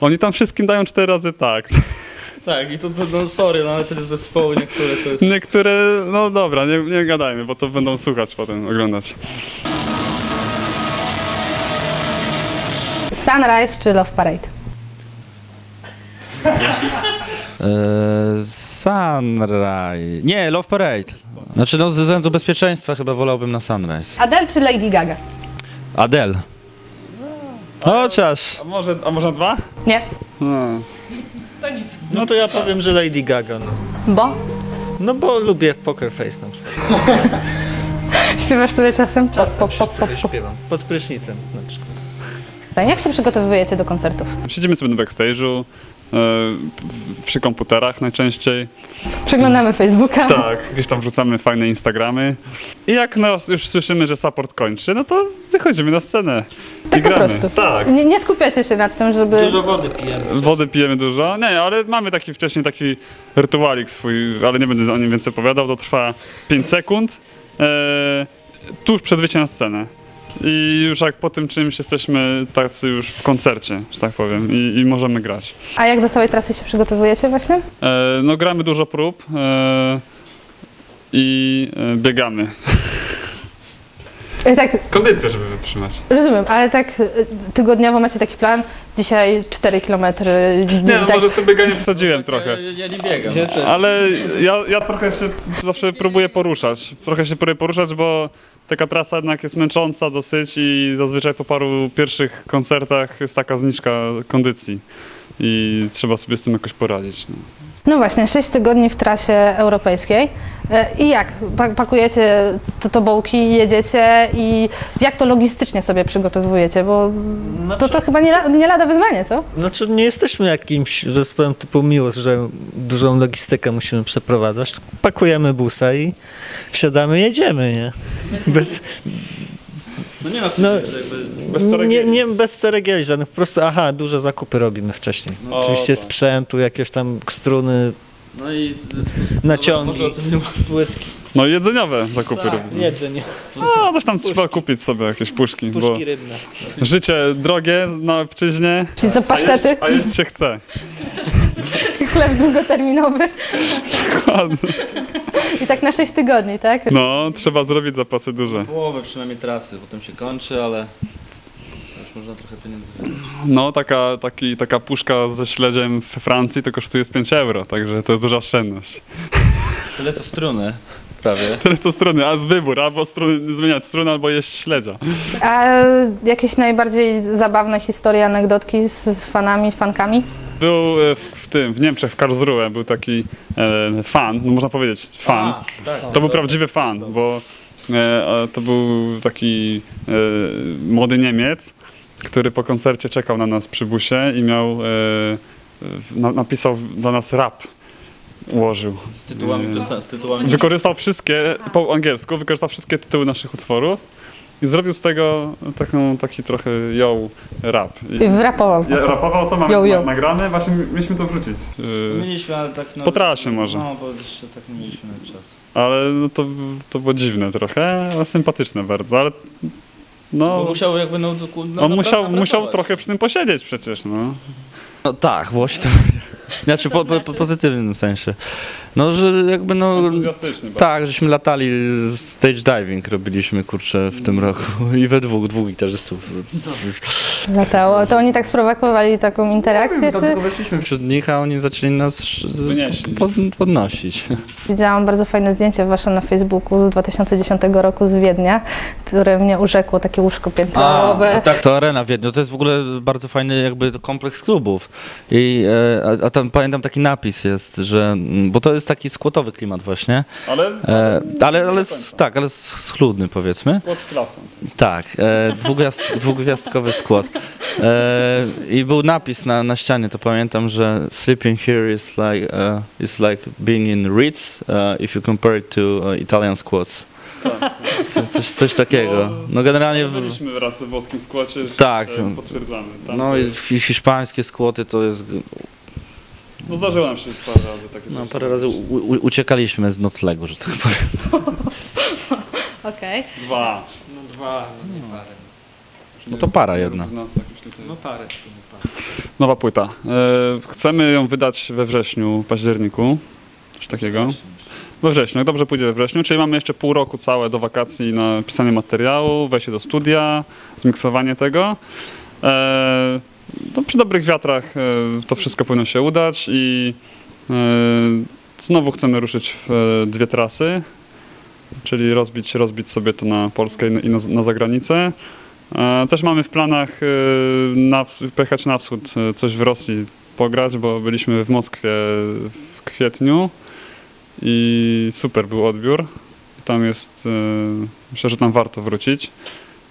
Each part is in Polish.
Oni tam wszystkim dają cztery razy tak. Tak, i to, to no sorry, no ale te zespoły niektóre to jest... Niektóre, no dobra, nie, nie gadajmy, bo to będą słuchać potem, oglądać. Sunrise czy Love Parade? Eee, Sunrise. Nie, Love Parade. Znaczy, no, ze względu bezpieczeństwa chyba wolałbym na Sunrise. Adele czy Lady Gaga? Adele. Chociaż. A może, a może dwa? Nie. No. No to ja powiem, że Lady Gaga, no. Bo? No bo lubię Poker Face na przykład. Śpiewasz sobie czasem? Czasem Pop, pop, sobie pop, pop. śpiewam. Pod prysznicem na przykład. Jak się przygotowujecie do koncertów? Siedzimy sobie na backstage'u, przy komputerach najczęściej. Przeglądamy Facebooka. Tak, gdzieś tam wrzucamy fajne Instagramy. I jak nas już słyszymy, że support kończy, no to wychodzimy na scenę i Tak po gramy. prostu. Tak. Nie, nie skupiacie się nad tym, żeby... Dużo wody pijemy. Wody pijemy dużo. Nie, ale mamy taki wcześniej taki rytualik swój, ale nie będę o nim więcej opowiadał. To trwa 5 sekund. E, tuż przed wyjściem na scenę. I już jak po tym czymś jesteśmy tacy już w koncercie, że tak powiem, i, i możemy grać. A jak do całej trasy się przygotowujecie właśnie? E, no gramy dużo prób e, i e, biegamy. I tak, Kondycję, żeby wytrzymać. rozumiem, ale tak y, tygodniowo macie taki plan, dzisiaj 4 km. Nie, no tak, może z tym bieganiem przesadziłem trochę. Ja, ja nie biegam. Ale ja, ja trochę się zawsze próbuję poruszać. Trochę się próbuję poruszać, bo taka trasa jednak jest męcząca dosyć i zazwyczaj po paru pierwszych koncertach jest taka zniżka kondycji. I trzeba sobie z tym jakoś poradzić. No. No właśnie, 6 tygodni w trasie europejskiej. E, I jak? Pa- Pakujecie to tobołki, jedziecie i jak to logistycznie sobie przygotowujecie? Bo to, to chyba nie, nie lada wyzwanie, co? Znaczy nie jesteśmy jakimś zespołem typu Miłos, że dużą logistykę musimy przeprowadzać. Pakujemy busa i wsiadamy, jedziemy, nie? Bez, No nie ma no, Bez nie, ceregieli. nie bez ceregieli żadnych, po prostu aha, duże zakupy robimy wcześniej. O, Oczywiście tak. sprzętu, jakieś tam struny, No i naciągi, może o tym nie płytki. no i jedzeniowe zakupy Tak, robimy. jedzenie, No, coś tam trzeba kupić sobie, jakieś puszki, bo puszki rybne. życie drogie na obczyźnie, Czyli co, a pasztety, jeść, a jeść się chce. chleb długoterminowy Dokładnie. I tak na 6 tygodni, tak? No, trzeba zrobić zapasy duże. połowę przynajmniej trasy, potem się kończy, ale już można trochę pieniędzy wydać. No, taka, taki, taka puszka ze śledziem we Francji to kosztuje z 5 euro, także to jest duża oszczędność. Tyle co struny, prawie. Tyle to strony, a z wybór, albo struny, zmieniać strunę, albo jeść śledzia. A jakieś najbardziej zabawne historie, anegdotki z, z fanami, fankami? Był e, w, w tym, w Niemczech, w Karlsruhe, był taki e, fan, no można powiedzieć fan. tak. To był prawdziwy fan, bo e, e, to był taki e, młody Niemiec, który po koncercie czekał na nas przy busie i miał, e, na, napisał dla nas rap, ułożył. Z tytułami, piosen- z tytułami Wykorzystał wszystkie, po angielsku, wykorzystał wszystkie tytuły naszych utworów i zrobił z tego taką, taki trochę yo rap. I I wrapował. ja rapował, to mamy Yo, yo. na- nagrane, właśnie mieliśmy to wrzucić. Mieliśmy, ale tak no... Po trasie może. No, bo jeszcze tak nie mieliśmy czasu. ale no to, to było dziwne trochę, ale sympatyczne bardzo, ale Bo no, musiał jakby no... no on musiał, musiał trochę przy tym posiedzieć przecież, no. No tak, Włosi to. Znaczy po, po, po pozytywnym sensie. No, że jakby no. Tak, żeśmy latali stage diving robiliśmy kurczę w tym roku i we dwóch, dwóch gitarzystów. Latało. To oni tak sprowokowali taką interakcję, czy? Weszliśmy wśród nich, a oni zaczęli nas pod, podnosić. Widziałam bardzo fajne zdjęcie wasze na Facebooku z 2010 roku z Wiednia, które mnie urzekło, takie łóżko piętrowe. tak, to arena w Wiedniu. To jest w ogóle bardzo fajny jakby kompleks klubów. I, e, a, a tam pamiętam taki napis jest, że, mm, bo to jest taki skłotowy klimat właśnie, Ale e, ale, ale s- tak, ale schludny powiedzmy. pod klasą. Tak, e, dwugwiazd, dwugwiazdkowy skład. E, I był napis na, na ścianie, to pamiętam, że sleeping here is like, uh, is like being in Ritz uh, if you compare it to uh, Italian squads. Co, coś, coś takiego. No generalnie... W, Byliśmy wraz z włoskim składzie, Tak. potwierdzamy. Tam no i hiszpańskie skłoty to jest... no zdarzyło nam się parę razy takie No coś. parę razy u, u, uciekaliśmy z noclegu, że tak powiem. Okej. Dwa. No dwa, no nie parę. No to para jedna. Z nas jakieś No parę w sumie, parę. Nowa płyta. E, chcemy ją wydać we wrześniu, październiku. Coś takiego. We wrześniu, jak dobrze pójdzie we wrześniu, czyli mamy jeszcze pół roku całe do wakacji na pisanie materiału, wejście do studia, zmiksowanie tego. E, to przy dobrych wiatrach e, to wszystko powinno się udać i e, znowu chcemy ruszyć w e, dwie trasy, czyli rozbić, rozbić sobie to na Polskę i na, na, zagranicę. Też mamy w planach na, pojechać na wschód, coś w Rosji pograć, bo byliśmy w Moskwie w kwietniu i super był odbiór. Tam jest, myślę, że tam warto wrócić.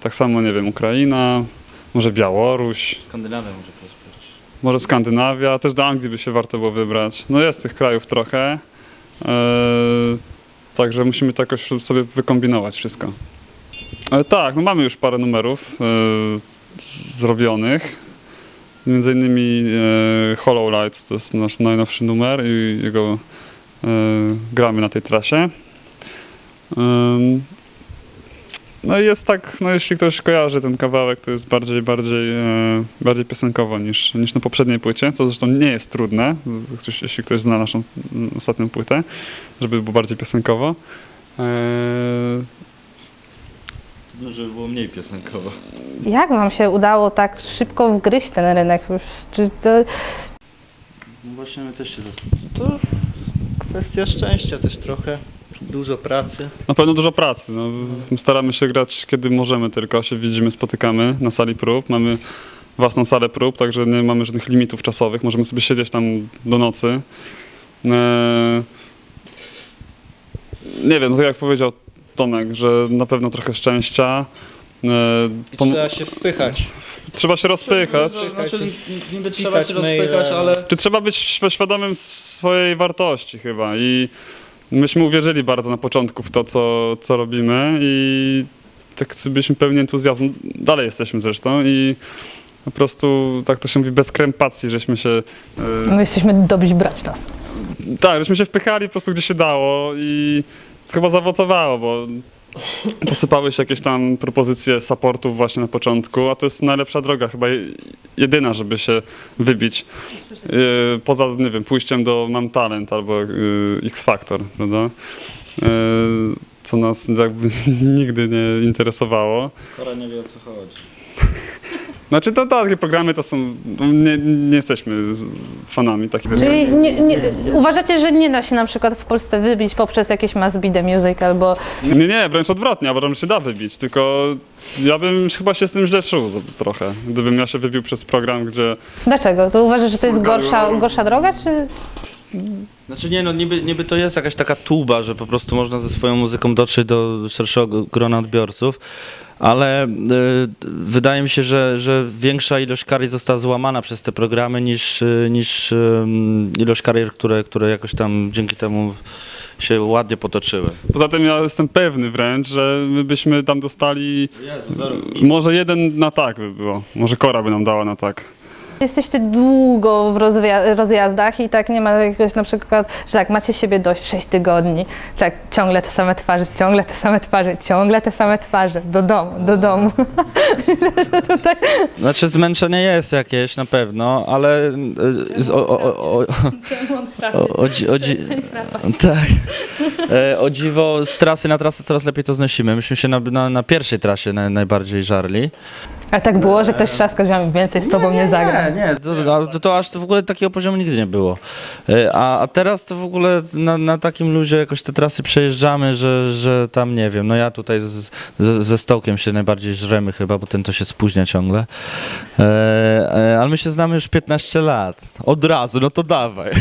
Tak samo, nie wiem, Ukraina, może Białoruś, Skandynawia może pospać. może Skandynawia, też do Anglii by się warto było wybrać. No jest tych krajów trochę, e, także musimy to jakoś sobie wykombinować wszystko. Ale tak, no mamy już parę numerów e, zrobionych. Między innymi e, Hollow Light to jest nasz najnowszy numer i jego e, gramy na tej trasie. No i jest tak, no jeśli ktoś kojarzy ten kawałek, to jest bardziej, bardziej, e, bardziej piosenkowo niż, niż na poprzedniej płycie, co zresztą nie jest trudne, ktoś, jeśli ktoś zna naszą mm, ostatnią płytę, żeby było bardziej piosenkowo. E, No, żeby było mniej piosenkowo. Jak wam się udało tak szybko wgryźć ten rynek? Czy to, No właśnie my też się zastanawiamy. To kwestia szczęścia też trochę, dużo pracy. Na pewno dużo pracy. No, staramy się grać kiedy możemy tylko, się widzimy, spotykamy na sali prób. Mamy własną salę prób, także nie mamy żadnych limitów czasowych. Możemy sobie siedzieć tam do nocy. E, nie wiem, no tak jak powiedział Tomek, że na pewno trochę szczęścia. E, I pom- trzeba się wpychać. trzeba się rozpychać. Znaczy, niby trzeba się rozpychać, ale... Czy trzeba być świ- świadomym swojej wartości chyba i myśmy uwierzyli bardzo na początku w to, co, co robimy i tak byliśmy pełni entuzjazmu, dalej jesteśmy zresztą i po prostu, tak to się mówi, bez krępacji, żeśmy się, e, my jesteśmy dobrzy brać nas. tak, żeśmy się wpychali po prostu gdzie się dało i chyba zaowocowało, bo posypały się jakieś tam propozycje supportów właśnie na początku, a to jest najlepsza droga, chyba je- jedyna, żeby się wybić. Yy, Poza, nie wiem, pójściem do Mam Talent albo yy, X Factor, prawda? Yy, Co nas jakby nigdy nie interesowało. Kora nie wie o co chodzi. Znaczy to takie programy to są, no, nie, nie jesteśmy fanami takich. Czyli nie, nie, uważacie, że nie da się na przykład w Polsce wybić poprzez jakieś mass the music albo Nie, nie, wręcz odwrotnie, uważam, że się da wybić, tylko ja bym chyba się z tym źle czuł trochę, gdybym ja się wybił przez program, gdzie Dlaczego? To uważasz, że to jest gorsza, gorsza droga, czy Znaczy nie no, niby, niby to jest jakaś taka tuba, że po prostu można ze swoją muzyką dotrzeć do szerszego grona odbiorców, ale y, wydaje mi się, że, że większa ilość karier została złamana przez te programy niż, y, niż ilość karier, które, które jakoś tam dzięki temu się ładnie potoczyły. poza tym ja jestem pewny wręcz, że my byśmy tam dostali, Jezu, może jeden na tak by było, może Kora by nam dała na tak. Jesteście długo w rozjazdach i tak nie ma jakiegoś na przykład, że tak macie siebie dość 6 tygodni, tak ciągle te same twarze, ciągle te same twarze, ciągle te same twarze, do domu, do domu. Znaczy zmęczenie jest jakieś na pewno, ale y, z, o, o, o, o, tak. E, o dziwo z trasy na trasę coraz lepiej to znosimy. Myśmy się na, na, na pierwszej trasie naj, najbardziej żarli. Ale tak było, że ktoś trzaska drzwiami, więcej z tobą nie, zagra. Nie, nie, to, to, to aż to w ogóle takiego poziomu nigdy nie było. E, A, a teraz to w ogóle na, na takim luzie jakoś te trasy przejeżdżamy, że, że tam nie wiem, no ja tutaj z, z, ze Stołkiem się najbardziej żremy chyba, bo ten to się spóźnia ciągle. E, e, ale my się znamy już 15 lat. Od razu, no to dawaj.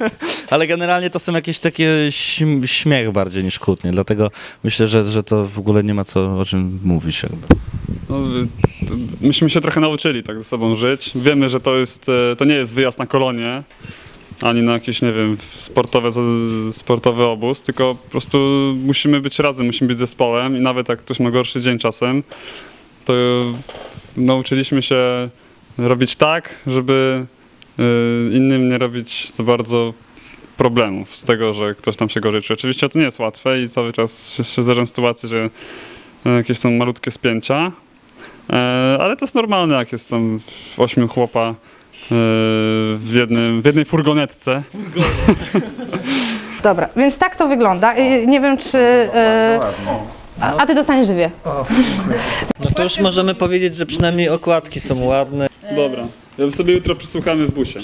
ale generalnie to są jakieś takie śm- śmiech bardziej niż kłótnie, dlatego myślę, że, że to w ogóle nie ma co o czym mówić jakby. No, myśmy się trochę nauczyli tak ze sobą żyć. Wiemy, że to jest, e, to nie jest wyjazd na kolonie, ani na jakiś, nie wiem, sportowe, sportowy obóz, tylko po prostu musimy być razem, musimy być zespołem i nawet jak ktoś ma gorszy dzień czasem, to nauczyliśmy się robić tak, żeby y, innym nie robić za bardzo problemów z tego, że ktoś tam się gorzej czuje. Oczywiście to nie jest łatwe i cały czas się, zdarzą sytuacje, że e, jakieś są malutkie spięcia, E, ale to jest normalne, jak jest tam w ośmiu chłopa e, w, jednym, w jednej furgonetce. Dobra, więc tak to wygląda. Nie wiem, czy... y, A, a ty dostaniesz żywie. No to już możemy powiedzieć, że przynajmniej okładki są ładne. Dobra, ja sobie jutro przesłuchamy w busie.